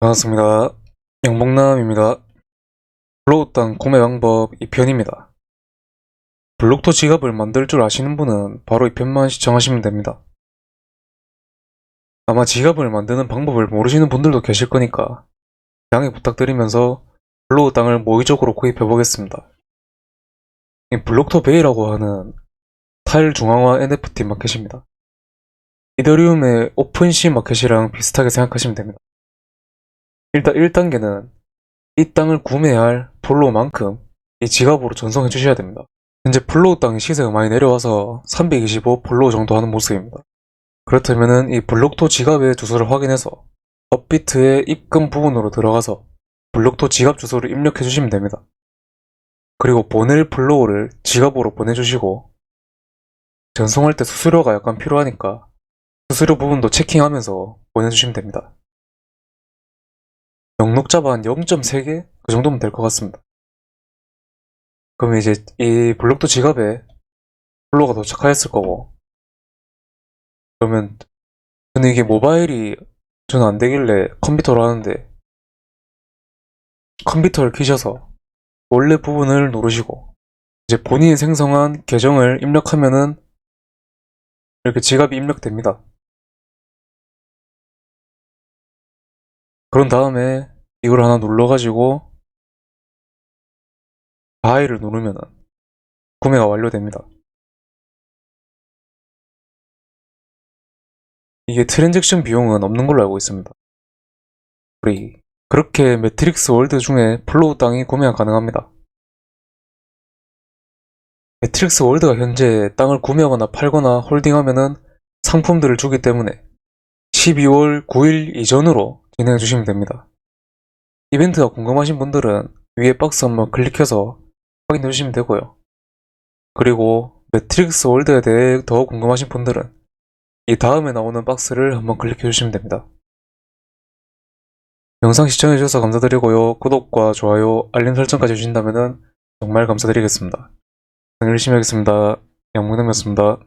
반갑습니다. 영목남입니다. 블로우 땅 구매 방법 2편입니다. 블록토 지갑을 만들 줄 아시는 분은 바로 2편만 시청하시면 됩니다. 아마 지갑을 만드는 방법을 모르시는 분들도 계실 거니까 양해 부탁드리면서 블로우 땅을 모의적으로 구입해 보겠습니다. 이 블록토 베이라고 하는 타일 중앙화 NFT 마켓입니다. 이더리움의 오픈시 마켓이랑 비슷하게 생각하시면 됩니다. 일단 1단계는 이 땅을 구매할 플로우만큼 이 지갑으로 전송해 주셔야 됩니다. 현재 플로우 땅의 시세가 많이 내려와서 325 플로우 정도 하는 모습입니다. 그렇다면은 이 블록토 지갑의 주소를 확인해서 업비트의 입금 부분으로 들어가서 블록토 지갑 주소를 입력해 주시면 됩니다. 그리고 보낼 플로우를 지갑으로 보내주시고 전송할 때 수수료가 약간 필요하니까 수수료 부분도 체킹하면서 보내주시면 됩니다. 영록자바 한 0.3개? 그 정도면 될 것 같습니다. 그럼 이제 이 블록도 지갑에 플로가 도착하였을 거고 그러면 저는 이게 모바일이 저는 안 되길래 컴퓨터로 하는데 컴퓨터를 키셔서 원래 부분을 누르시고 이제 본인이 생성한 계정을 입력하면은 이렇게 지갑이 입력됩니다. 그런 다음에 이걸 하나 눌러가지고 바이를 누르면은 구매가 완료됩니다. 이게 트랜잭션 비용은 없는 걸로 알고 있습니다. 우리 그렇게 매트릭스 월드 중에 플로우 땅이 구매가 가능합니다. 매트릭스 월드가 현재 땅을 구매하거나 팔거나 홀딩하면은 상품들을 주기 때문에 12월 9일 이전으로 진행해 주시면 됩니다. 이벤트가 궁금하신 분들은 위에 박스 한번 클릭해서 확인해 주시면 되고요. 그리고 매트릭스 월드에 대해 더 궁금하신 분들은 이 다음에 나오는 박스를 한번 클릭해 주시면 됩니다. 영상 시청해 주셔서 감사드리고요. 구독과 좋아요, 알림 설정까지 해주신다면 정말 감사드리겠습니다. 열심히 하겠습니다. 영문남이었습니다.